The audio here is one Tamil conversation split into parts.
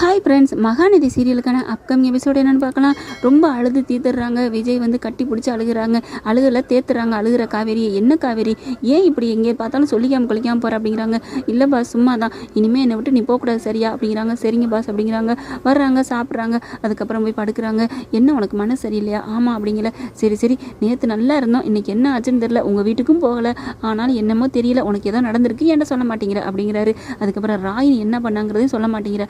ஹாய் ஃப்ரெண்ட்ஸ் மகாநதி சீரியலுக்கான அப்கமிங் எபிசோடு என்னென்னு பார்க்கலாம். ரொம்ப அழுது தீர்த்துடுறாங்க. விஜய் வந்து கட்டி பிடிச்சி அழுகுறாங்க. அழுகல தேத்துறாங்க. அழுகிற காவேரி என்ன காவேரி? ஏன் இப்படி எங்கே பார்த்தாலும் சொல்லிக்காமல் குளிக்காமல் போகிற அப்படிங்கிறாங்க. இல்லை பாஸ் சும்மா தான் இனிமேல் என்னை விட்டு நீ போகக்கூடாது சரியா? அப்படிங்கிறாங்க. சரிங்க பாஸ் அப்படிங்கிறாங்க. வர்றாங்க சாப்பிட்றாங்க. அதுக்கப்புறம் போய் படுக்கிறாங்க. என்ன உனக்கு மனசு சரியில்லையா? ஆமாம் அப்படிங்கல. சரி சரி. நேற்று நல்லா இருந்தோம். இன்னைக்கு என்ன ஆச்சுன்னு தெரில உங்கள் வீட்டுக்கும் போகலை. ஆனாலும் என்னமோ தெரியல. உனக்கு ஏதோ நடந்திருக்கு. என்ன சொல்ல மாட்டேங்கிற? அப்படிங்கிறாரு. அதுக்கப்புறம் ராயின் என்ன பண்ணாங்கிறதையும் சொல்ல மாட்டேங்கிற.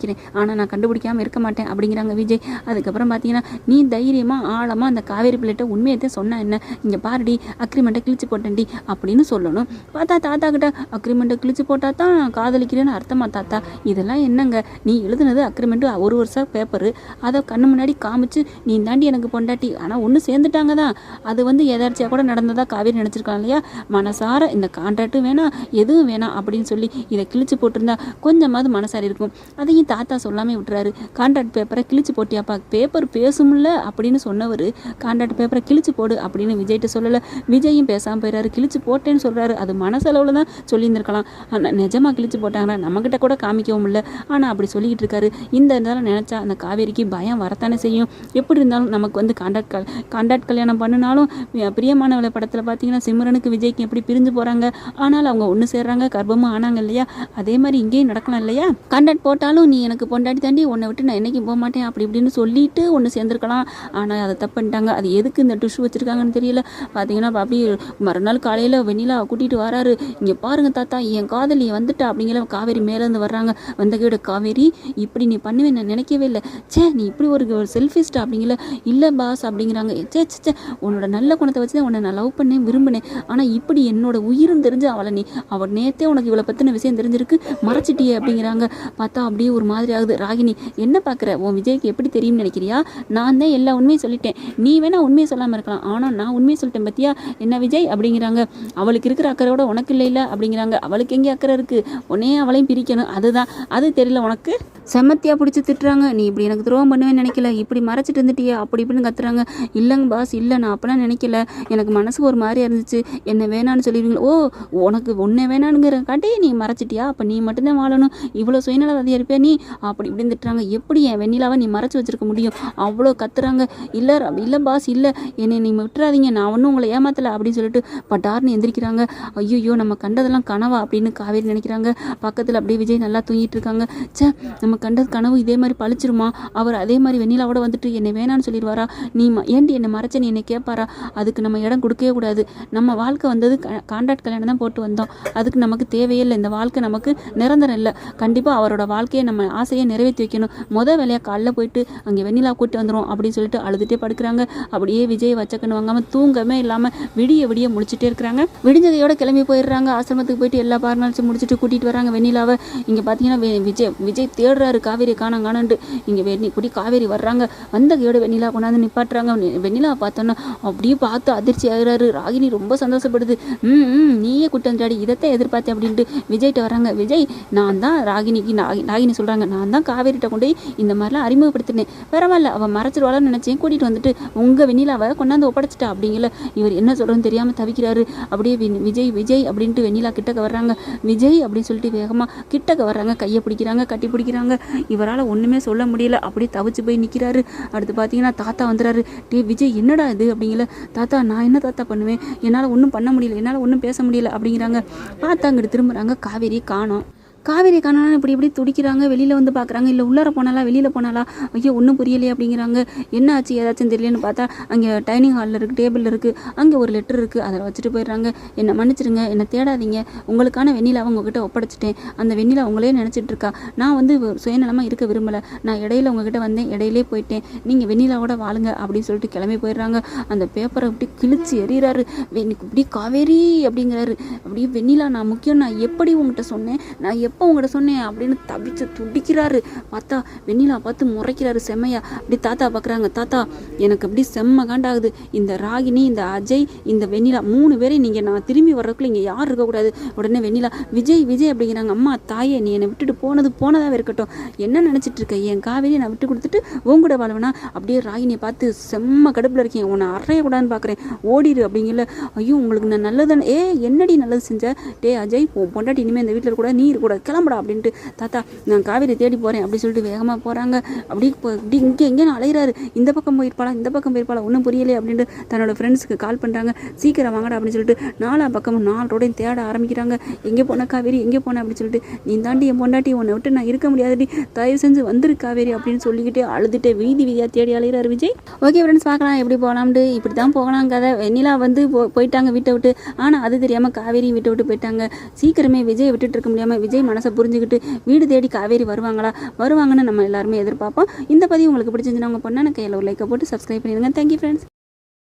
கண்டுபிடிக்கிறேன் ஆனால் நான் கண்டுபிடிக்காம இருக்க மாட்டேன் அப்படிங்கிறாங்க விஜய். அதுக்கப்புறம் பார்த்தீங்கன்னா நீ தைரியமாக ஆழமாக அந்த காவேரி பிள்ளைகிட்ட உண்மையத்தை சொன்னா என்ன? இங்கே பாருடி அக்ரிமெண்ட்டை கிழிச்சு போட்டேன்டி அப்படின்னு சொல்லணும். பார்த்தா தாத்தா கிட்ட அக்ரிமெண்ட்டை கிழிச்சு போட்டால் தான் காதலிக்கிறேன்னு அர்த்தமா தாத்தா? இதெல்லாம் என்னங்க? நீ எழுதுனது அக்ரிமெண்ட்டு ஒரு வருஷம் பேப்பரு. அதை கண்ணு முன்னாடி காமிச்சு நீ தாண்டி எனக்கு பொண்டாட்டி. ஆனால் ஒன்று சேர்ந்துட்டாங்க தான். அது வந்து எதார்ச்சியாக கூட நடந்ததா காவேரி நினச்சிருக்காங்க இல்லையா? மனசார இந்த கான்ட்ராக்ட்டும் வேணாம் எதுவும் வேணாம் அப்படின்னு சொல்லி இதை கிழிச்சு போட்டிருந்தா கொஞ்சமாவது மனசாரி இருக்கும். அதையும் தாத்தா சொல்லாமல் விட்டுறாரு. கான்ட்ராக்ட் பேப்பரை கிழிச்சு போட்டியாப்பா. பேப்பர் பேசும்ல அப்படின்னு சொன்னவர் கான்ட்ராக்ட் பேப்பரை கிழிச்சு போடு அப்படின்னு விஜய்கிட்ட சொல்லலை. விஜயும் பேசாமல் போயிறாரு. கிழிச்சு போட்டேன்னு சொல்கிறாரு அது மனசளவில் தான் சொல்லியிருந்திருக்கலாம். ஆனால் நிஜமாக கிழிச்சு போட்டாங்கன்னா நம்மக்கிட்ட கூட காமிக்கவும் இல்லை. ஆனால் அப்படி சொல்லிக்கிட்டு இருக்காரு. இந்த இருந்தாலும் நினச்சா அந்த காவேரிக்கு பயம் வரத்தானே செய்யும். எப்படி இருந்தாலும் நமக்கு வந்து கான்ட்ராக்ட் கல் கான்ட்ராக்ட் கல்யாணம் பண்ணினாலும் பிரியமானவளை படத்தில் பார்த்தீங்கன்னா சிம்ரனுக்கு விஜய்க்கு எப்படி பிரிஞ்சு போகிறாங்க ஆனாலும் அவங்க ஒன்று சேர்றாங்க கர்ப்பமும் ஆனாங்க இல்லையா? அதே மாதிரி இங்கேயும் நடக்கலாம் இல்லையா? கான்ட்ராக்ட் போட்டாலும் நீ எனக்கு பொண்டாட்டி தாண்டி உன்னை விட்டு நான் என்றைக்கும் போக மாட்டேன் அப்படி இப்படின்னு சொல்லிட்டு ஒன்று சேர்ந்துருக்கலாம். ஆனால் அதை தப்பு பண்ணிட்டாங்க. அது எதுக்கு இந்த டிஷ்ஷு வச்சுருக்காங்கன்னு தெரியல. பார்த்தீங்கன்னா அப்படி மறுநாள் காலையில் வெண்ணிலா கூட்டிகிட்டு வராரு. இங்கே பாருங்கள் தாத்தா என் காதலி வந்துட்டா அப்படிங்கிற காவேரி மேலேருந்து வர்றாங்க. வந்த கீடு காவேரி இப்படி நீ பண்ணுவேன் நான் நினைக்கவே இல்லை. ச்சே நீ இப்படி ஒரு செல்ஃபிஸ்டா அப்படிங்கல இல்லை பாஸ் அப்படிங்கிறாங்க. சே சே, சே உன்னோட நல்ல குணத்தை வச்சு தான் உன்னை நான் லவ் பண்ணேன் விரும்பினேன். ஆனால் இப்படி என்னோட உயிரும் தெரிஞ்சு அவளை நீ அவள் நேத்தே உனக்கு இவளை பற்றின விஷயம் தெரிஞ்சிருக்கு. மறைச்சிட்டியே அப்படிங்கிறாங்க. பார்த்தா அப்படியே ஒரு ஒரு மாதிரி ஆகுது. ராகினி என்ன பார்க்குற? உன் விஜய்க்கு எப்படி தெரியும்னு நினைக்கிறியா? நான் தான் எல்லா உண்மையும் சொல்லிட்டேன். நீ வேணால் உண்மையை சொல்லாமல் இருக்கலாம். ஆனால் நான் உண்மையை சொல்லிட்டேன் பத்தியா? என்ன விஜய்? அப்படிங்கிறாங்க. அவளுக்கு இருக்கிற அக்கறையோட உனக்கு இல்லை இல்லை அப்படிங்கிறாங்க. அவளுக்கு எங்கே அக்கறை இருக்குது உன்னே அவளையும் பிரிக்கணும். அதுதான். அது தெரியல உனக்கு. செமத்தியாக பிடிச்சி திட்டுறாங்க. நீ இப்படி எனக்கு துரோகம் பண்ணுவேன்னு நினைக்கல. இப்படி மறைச்சிட்டு இருந்துட்டியா. அப்படி இப்படின்னு கத்துறாங்க. இல்லைங்க பாஸ் இல்லை. நான் அப்போலாம் நினைக்கல. எனக்கு மனசு ஒரு மாதிரி இருந்துச்சு. என்ன வேணான்னு சொல்லிடுவீங்களா. ஓ உனக்கு ஒன்றே வேணானுங்கிற காட்டி நீ மறைச்சிட்டியா? அப்போ நீ மட்டும்தான் வாழணும். இவ்வளோ சுயநலவாதியாக இருப்பியா? நீ அப்படி இப்படின்னு திட்டுறாங்க. எப்படி என் வெண்ணிலாவை நீ மறைச்சி வச்சிருக்க முடியும்? அவ்வளோ கத்துறாங்க. இல்லை இல்லை பாஸ் இல்லை. என்னை நீ விட்டுறாதீங்க. நான் ஒன்றும் உங்களை ஏமாத்தலை அப்படின்னு சொல்லிட்டு பட்டார்னு எந்திரிக்கிறாங்க. ஐயோ நம்ம கண்டதெல்லாம் கனவா அப்படின்னு காவேரி நினைக்கிறாங்க. பக்கத்தில் அப்படியே விஜய் நல்லா தூங்கிட்டு இருக்காங்க. சே நம்ம கண்டது கனவு இதே மாதிரி பழிச்சிருமா அவர் அதே மாதிரி வெண்ணிலாவோட வந்துட்டு என்னை வேணான்னு சொல்லிடுவாரா? நீ ஏண்டி என்னை மறைச்ச? நீ என்னை கேட்பாரா அதுக்கு நம்ம இடம் கொடுக்கவே கூடாது. நம்ம வாழ்க்கை வந்தது கான்ட்ராக்ட் கல்யாணம் தான் போட்டு வந்தோம். அதுக்கு நமக்கு தேவையே இல்லை. இந்த வாழ்க்கை நமக்கு நிரந்தரம் இல்லை. கண்டிப்பாக அவரோட வாழ்க்கையை நம்ம ஆசையை நிறைவேற்றி வைக்கணும். முத வேலையாக காலைல போயிட்டு அங்கே வெண்ணிலா கூட்டி வந்துடும் அப்படின்னு சொல்லிட்டு அழுதுகிட்டே படுக்கிறாங்க. அப்படியே விஜய் வச்சக்கண்ணு வாங்காமல் தூங்கமே இல்லாமல் விடிய விடிய முடிச்சுட்டே இருக்கிறாங்க. விடிஞ்சதையோட கிளம்பி போயிடுறாங்க. ஆசிரமத்துக்கு போயிட்டு எல்லா பார்னாலும் முடிச்சுட்டு கூட்டிகிட்டு வராங்க வெண்ணிலாவை. இங்கே பார்த்தீங்கன்னா விஜய் விஜய் தேடுறாரு. காவேரி காணம் காணன்ட்டு இங்கே வெண்ணி குடி காவேரி வர்றாங்க. வந்தகையோட வெண்ணிலா கொண்டாந்து நிப்பாட்டுறாங்க. வெண்ணிலா பார்த்தோன்னா அப்படியே பார்த்து அதிர்ச்சி ஆகிறாரு. ராகினி ரொம்ப சந்தோஷப்படுது. ம் ம் நீயே குட்டஞ்சாடி இதைத்தான் எதிர்பார்த்தேன் அப்படின்ட்டு விஜய்கிட்ட வராங்க விஜய் நான் தான் ராகினிக்கு நாகி ராகினி சொல்கிறாங்க நான் தான் காவேரிட்ட கொண்டு போய் இந்த மாதிரிலாம் அறிமுகப்படுத்தினேன். பரவாயில்ல அவள் மறைச்சிருவாளான்னு நினச்சேன். கூட்டிகிட்டு வந்துட்டு உங்கள் வெண்ணிலாவை கொண்டாந்து ஒப்படைச்சிட்டா அப்படிங்கல. இவர் என்ன சொல்கிறதுன்னு தெரியாமல் தவிக்கிறாரு. அப்படியே வி- விஜய் விஜய் அப்படின்ட்டு வெண்ணிலா கிட்டக்க வர்றாங்க விஜய் அப்படின்னு சொல்லிட்டு வேகமாக கிட்டக்க வர்றாங்க கையை பிடிக்கிறாங்க கட்டி பிடிக்கிறாங்க. இவரால் ஒன்றுமே சொல்ல முடியல. அப்படியே தவிச்சு போய் நிற்கிறாரு அடுத்து பார்த்தீங்கன்னா தாத்தா வந்துறாரு. டே விஜய் என்னடா இது அப்படிங்கல. தாத்தா நான் என்ன தாத்தா பண்ணுவேன்? என்னால் ஒன்றும் பண்ண முடியல. என்னால் ஒன்றும் பேச முடியல அப்படிங்கிறாங்க. பார்த்தா அங்கிட்டு திரும்புகிறாங்க காவேரி காணோம். காவேரி காணோன்னு இப்படி இப்படி துடிக்கிறாங்க வெளியில் வந்து பார்க்குறாங்க இல்லை உள்ளார போனாலா வெளியில் போனாலா? ஐயோ ஒன்றும் புரியலையே அப்படிங்கிறாங்க. என்ன ஆச்சு ஏதாச்சும் தெரியலன்னு பார்த்தா அங்கே டைனிங் ஹாலில் இருக்குது டேபிளில் இருக்குது அங்கே ஒரு லெட்டர் இருக்குது அதில் வச்சுட்டு போயிடுறாங்க. என்னை மன்னிச்சிடுங்க என்னை தேடாதீங்க. உங்களுக்கான வெண்ணிலாவை உங்ககிட்ட ஒப்படைச்சிட்டேன். அந்த வெண்ணிலா உங்களே நினச்சிட்டு இருக்கா. நான் வந்து சுயநலமாக இருக்க விரும்பலை. நான் இடையில உங்ககிட்ட வந்தேன் இடையிலே போயிட்டேன். நீங்கள் வெண்ணிலாவோட வாழுங்க அப்படின்னு சொல்லிட்டு கிளம்பி போயிடுறாங்க. அந்த பேப்பரை இப்படி கிழிச்சு எறிகிறாரு இப்படி காவேரி அப்படிங்கிறாரு. அப்படியே வெண்ணிலா நான் முக்கியம் நான் எப்படி உங்ககிட்ட சொன்னேன்? நான் எப்போ உங்கள்கிட்ட சொன்னேன் அப்படின்னு தவிச்சு துடிக்கிறாரு. பார்த்தா வெண்ணிலா பார்த்து முறைக்கிறாரு செம்மையா. அப்படி தாத்தா பார்க்குறாங்க. தாத்தா எனக்கு அப்படி செம்ம காண்டாகுது. இந்த ராகினி இந்த அஜய் இந்த வெண்ணிலா மூணு பேரையும் நீங்கள் நான் திரும்பி வர்றதுக்குள்ள இங்கே யாரும் இருக்கக்கூடாது. உடனே வெண்ணிலா விஜய் விஜய் அப்படிங்கிறாங்க. அம்மா தாயே நீ என்னை விட்டுட்டு போனது போனதாகவே இருக்கட்டும். என்ன நினச்சிட்டு இருக்க? என் காவேரியை நான் விட்டு கொடுத்துட்டு உன் கூட வாழ்வேனா? அப்படியே ராகினியை பார்த்து செம்ம கடுப்பில் இருக்கேன். உன்னை அறையக்கூடாதுன்னு பார்க்குறேன். ஓடிடு அப்படிங்கல. ஐயோ உங்களுக்கு நான் நல்லது ஏ என்னடி நல்லது செஞ்ச? டே அஜய் பொண்டாட்டி இனிமேல் இந்த வீட்டில் கூட நீ இருக்கக்கூடாது. கிளம்புடா அப்படின்ட்டு தாத்தா நான் காவேரி தேடி போகிறேன் அப்படின்னு சொல்லிட்டு வேகமாக போகிறாங்க அப்படி இப்போ இப்படி இங்கே எங்கேயும் அலையிறாரு. இந்த பக்கம் போயிருப்பாளா? இந்த பக்கம் போயிருப்பாளா? ஒன்றும் புரியலையே அப்படின்ட்டு தன்னோட ஃப்ரெண்ட்ஸுக்கு கால் பண்ணுறாங்க சீக்கிரம் வாங்கடா அப்படின்னு சொல்லிட்டு நாலா பக்கமும் நாலு ரோடையும் தேட ஆரம்பிக்கிறாங்க. எங்கே போன காவேரி? எங்கே போன? அப்படின்னு சொல்லிட்டு நீ தாண்டி என் பொண்டாட்டி உன்னை விட்டு நான் இருக்க முடியாதுடி. தயவு செஞ்சு வந்துரு காவேரி அப்படின்னு சொல்லிக்கிட்டே அழுதுட்டு வீதி வீதியாக தேடி அலைகிறாரு விஜய். ஓகே ஃப்ரெண்ட்ஸ் பார்க்கலாம். எப்படி போகலாம்னு இப்படி தான் போகலாம் கதை. வெண்ணிலா வந்து போ போயிட்டாங்க வீட்டை விட்டு. ஆனால் அது தெரியாமல் காவேரி வீட்டை விட்டு போயிட்டாங்க. சீக்கிரமே விஜய் விட்டுட்டு இருக்க முடியாமல் விஜய் மனசை புரிஞ்சுக்கிட்டு வீடு தேடி காவேரி வருவாங்களா? வருவாங்கன்னு நம்ம எல்லாருமே எதிர்பார்ப்போம். இந்த பதிவு உங்களுக்கு பிடிச்சிருந்துச்சுன்னா உங்கள் பொண்ணான கையில் ஒரு லைக்கை போட்டு சப்ஸ்கிரைப் பண்ணிடுங்க. Thank you friends